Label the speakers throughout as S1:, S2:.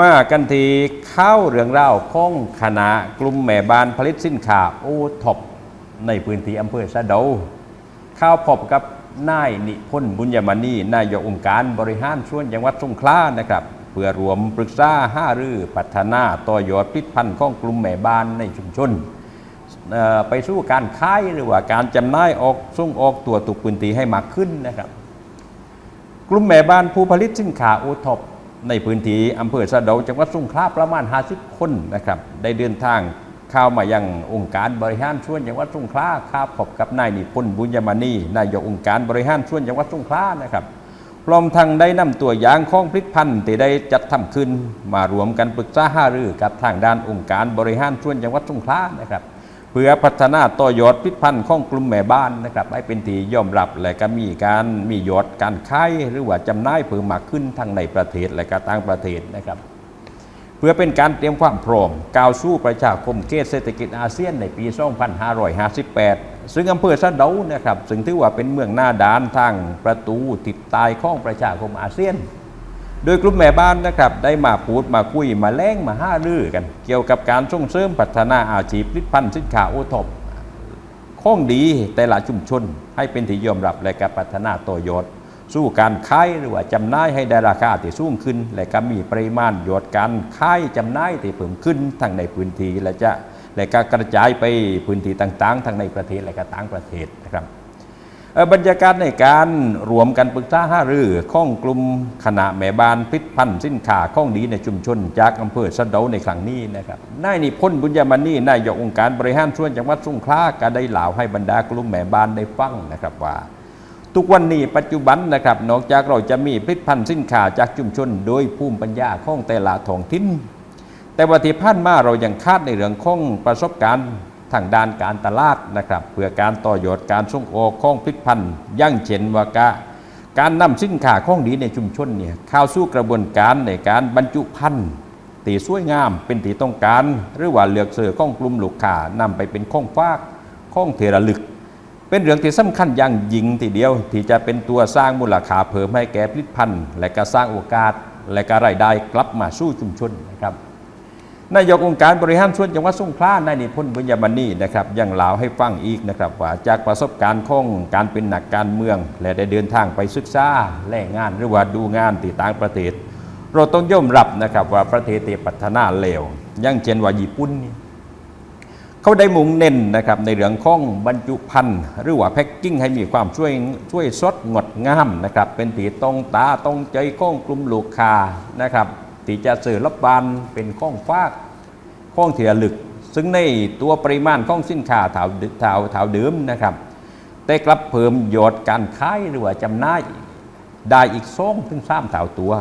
S1: มากันทีเข้าเรื่องเล่าวของคณะกลุ่มแม่บ้านผลิตสินค้าโอท็อปในพื้นที่อำเภอสะเดาเข้าพบกับนายนิพนธ์บุญยมณีนายกองค์การบริหารส่วนจังหวัดสงขลานะครับ เพื่อรวมปรึกษาห้ารือพัฒนาต่อยอดผลิตภัณฑ์ของกลุ่มแม่บ้านในชุมชนไปสู่การขายหรือว่าการจำหน่ายออกส่งออกตัวตุกพื้นที่ให้มากขึ้นนะครับ กลุ่มแม่บ้านผู้ผลิตสินค้าโอท็อป ในพื้นที่อำเภอสะเดาจังหวัดสงขลาประมาณ 50 คนนะครับได้เดินทางเข้ามายังองค์การบริหารส่วนจังหวัดสงขลาข้าพบกับนายนิพนธ์บุญยมณีนายกองค์การบริหารส่วนจังหวัดสงขลานะครับพร้อมทั้งได้นำตัวอย่างของผลิตภัณฑ์ที่ได้จัดทำขึ้นมารวมกันปรึกษาหารือกับทางด้านองค์การบริหารส่วนจังหวัดสงขลานะครับ เพื่อพัฒนาต่อยอดผลิตภัณฑ์ของกลุ่มแม่บ้านนะครับให้เป็นที่ยอมรับและก็มีการมียอดการขายหรือว่าจำหน่ายเพิ่มมากขึ้นทั้งในประเทศและก็ต่างประเทศนะครับ เพื่อเป็นการเตรียมความพร้อมก้าวสู่ประชาคมเขตเศรษฐกิจอาเซียนในปี 2558 ซึ่งอำเภอสะเดานะครับ ซึ่งถือว่าเป็นเมืองหน้าด่านทางประตูติดตายของประชาคมอาเซียน โดยกลุ่มแม่บ้านนะครับได้มาพูดมาคุยมาแล้งมาห้าลือกัน เกี่ยวกับการส่งเสริมพัฒนาอาชีพผลิตภัณฑ์สินค้าโอท็อปข้องดีแต่ละชุมชนให้เป็นที่ยอมรับและการพัฒนาต่อยอดสู้การขายหรือว่าจำหน่ายให้ได้ราคาที่สูงขึ้น และก็มีปริมาณยอดการขายจำหน่ายที่เพิ่มขึ้นทั้งในพื้นที่และจะและก็กระจายไปพื้นที่ต่างๆทั้งในประเทศและก็ต่างประเทศนะครับ บรรยากาศในการรวมกันปรึกษาห้ารือข้องกลุ่มคณะแม่บ้านพิษพันธ์สินค้าข้องดีในชุมชน จากอำเภอสะเดาในครั้งนี้นะครับนายนิพนธ์บุญยมณีนายกองค์การบริหารส่วนจังหวัดสงขลาก็ได้หล่าให้บรรดากลุ่มแม่บ้านได้ฟังนะครับว่า ทุกวันนี้ปัจจุบันนะครับนอกจากเราจะมีผลิตภัณฑ์สินค้าจากชุมชน โดยภูมิปัญญาข้องแต่ละท้องถิ่นแต่ว่าที่ผ่านมาเรายังคาดในเรื่องข้องประสบการณ์ ทางด้านการตลาดนะครับเพื่อการต่อยอดการส่งออกของผลิตภัณฑ์ยั่งเช่นวากะ การนำสินค้าของดีในชุมชนเนี่ยเข้าสู่กระบวนการในการบรรจุภัณฑ์ตีสวยงามเป็นตีต้องการ หรือว่าเลือกเสือข้องกลุ่มลูกค้านำไปเป็นข้องฟากข้องเทระลึก เป็นเรื่องที่สำคัญอย่างยิ่งทีเดียวที่จะเป็นตัวสร้างมูลค่าเพิ่มให้แก่ผลิตภัณฑ์ และก็สร้างโอกาส และก็รายได้กลับมาสู่ชุมชนนะครับ นายกองค์การบริหารส่วนจังหวัดสงขลานายนิพนธ์บุญยมณีนะครับยังเล่าให้ฟังอีกนะครับว่าจากประสบการณ์ของการเป็นนักการเมือง และได้เดินทางไปศึกษาแลกงานหรือว่าดูงานที่ต่างประเทศ เราต้องย่อมรับนะครับว่าประเทศที่พัฒนาเร็วอย่างเช่นว่าญี่ปุ่นนี่เขาได้มุ่งเน้นนะครับในเรื่องของบรรจุภัณฑ์หรือว่าแพ็กกิ้งให้มีความช่วยช่วยสดงดงามนะครับเป็นตีตรงตาตรงใจของกลุ่มลูกค้านะครับ ที่จะสื่อรับบานเป็นข้องฟากข้องเถียลึก ซึ่งในตัวปริมาณข้องสินค้าถาวถาวถาวเดิมนะครับ แต่กลับเพิ่มยอดการขายหรือว่าจำหน่ายได้อีกสองถึงสามเท่าตัว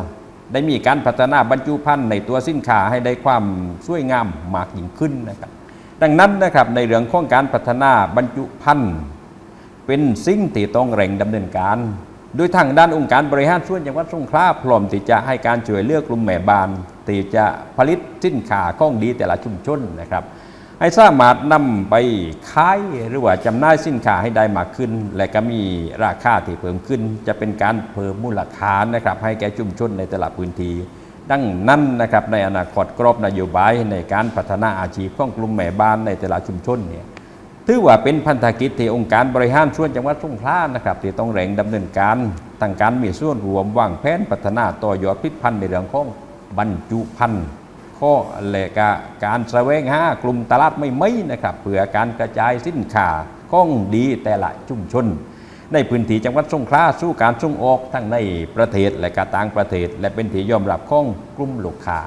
S1: ได้มีการพัฒนาบรรจุภัณฑ์ในตัวสินค้าให้ได้ความสวยงามมากยิ่งขึ้นนะครับ ดังนั้นนะครับในเรื่องของการพัฒนาบรรจุภัณฑ์เป็นสิ่งที่ต้องเร่งดำเนินการ โดยทางด้านองค์การบริหารส่วนจังหวัดสงขลาพร้อมที่จะให้การช่วยเหลือกลุ่มแม่บ้านที่จะผลิตสินค้าของดีแต่ละชุมชนนะครับให้สามารถนำไปขายหรือว่าจำหน่ายสินค้าให้ได้มากขึ้น และก็มีราคาที่เพิ่มขึ้น จะเป็นการเพิ่มมูลค่านะครับ ให้แก่ชุมชนในแต่ละพื้นที่ดังนั้นนะครับในอนาคตกรอบนโยบายในการพัฒนาอาชีพของกลุ่มแม่บ้านในแต่ละชุมชนเนี่ย ถือว่าเป็นพันธกิจที่องค์การบริหารส่วนจังหวัดสงขลานะครับที่ต้องเร่งดำเนินการทางการมีส่วนรวมวางแผนพัฒนาต่อยอดผลิตภัณฑ์ในเรื่องของบรรจุภัณฑ์ข้อและกการแสวงหากลุ่มตลาดไม่ไม่นะครับเพื่อการกระจายสินค้าของดีแต่ละชุมชน ในพื้นที่จังหวัดสงขลาสู้การส่งออกทั้งในประเทศและกต่างประเทศ และเป็นที่ยอมรับของกลุ่มลูกค้า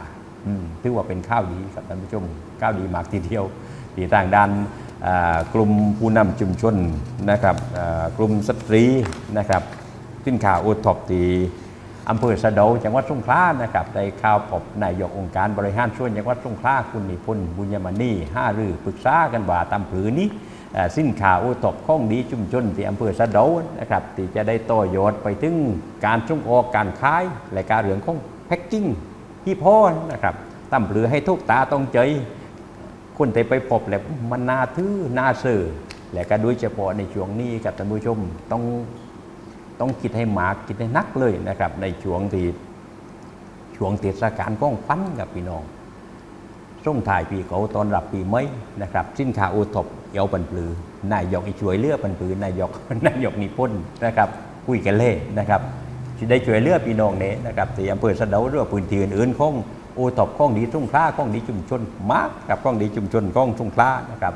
S1: ถือว่าเป็นข้าวดีครับท่านผู้ชมข้าวดีมากทีเดียวที่ทางด้าน กลุ่มผู้นำชุมชนนะครับกลุ่มสตรีนะครับสินค้าโอท็อปที่อำเภอสะดาจังหวัดสงขลานะครับได้ข่าวพบนายกองค์การบริหารส่วนจังหวัดสงขลาคุณนิพนธ์บุญยมณีห้ารือปรึกษากันว่าตามผือนี้สินค้าโอท็อปของดีชุมชนที่อำเภอสะดานะครับที่จะได้ต่อยอดไปถึงการส่งออกการขายและการเรื่องของแพ็กกิ้งที่พ่อนะครับตามผือให้ทุกตาต้องใจ คนที่ไปพบแล้วมันน่าทื่อน่าเสื่อและก็โดยเฉพาะในช่วงนี้ครับท่านผู้ชมต้องต้องคิดให้หมากคิดให้นักเลยนะครับ ในช่วงที่ช่วงเทศกาลก้องปั้นกับพี่น้องส่งถ่ายปีเก่าตอนรับปีใหม่นะครับสินค้าโอท็อปเอวปันปลือนายกอีช่วยเลือปันปลือนายกนายกนิพนธ์นะครับคุยกันเล่นะครับได้ช่วยเลือพี่น้องเนี้นะครับที่อำเภอสะเดาหรือว่าพื้นที่อื่นๆของ โอตอบของดีทุ่งคล้าของดีชุมชนมากกับของดีชุมชนของทุ่งคล้านะครับ